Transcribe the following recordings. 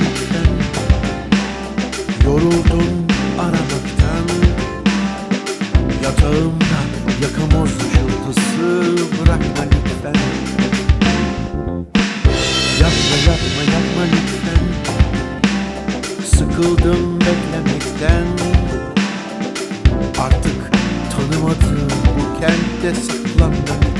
lütfen Yoruldum aramaktan. Yatağımda yakamoz ışıltısı Bırakma lütfen. Yapma yapma yapma lütfen. Sıkıldım beklemekten. Artık tanımadığım bu kentte saklanma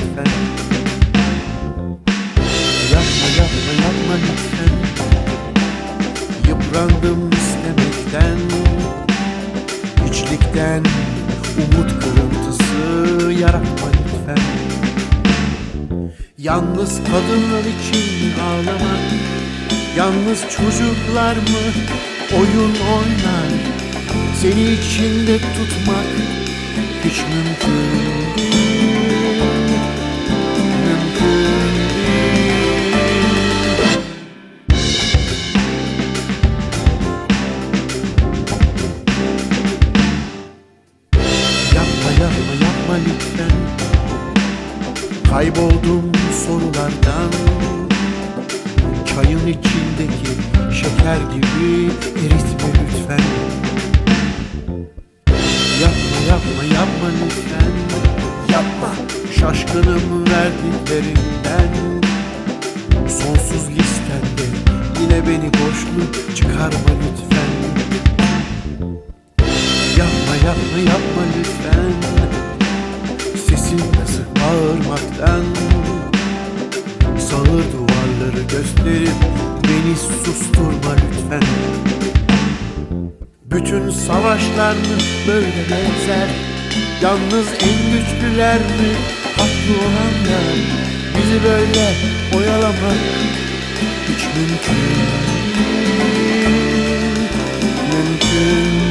Yıprandım istemekten Hiçlikten umut kırıntısı yaratma lütfen. Yalnız kadınlar için ağlamak Yalnız çocuklar mı oyun oynar? Seni içinde tutmak hiç mümkün değil Kayboldum sorulardan. Çayın içindeki şeker gibi eritme lütfen. Yapma yapma yapma lütfen. Yapma. Şaşkınım verdiklerinden. Sonsuz listende yine beni boşluk çıkarma lütfen. Yapma yapma yapma lütfen bağırmaktan Sağır duvarları gösterip beni susturma lütfen. Bütün savaşlar mı böyle benzer? Yalnız en güçlüler mi? Haklı olanlar Bizi böyle oyalamak hiç mümkün. Mümkün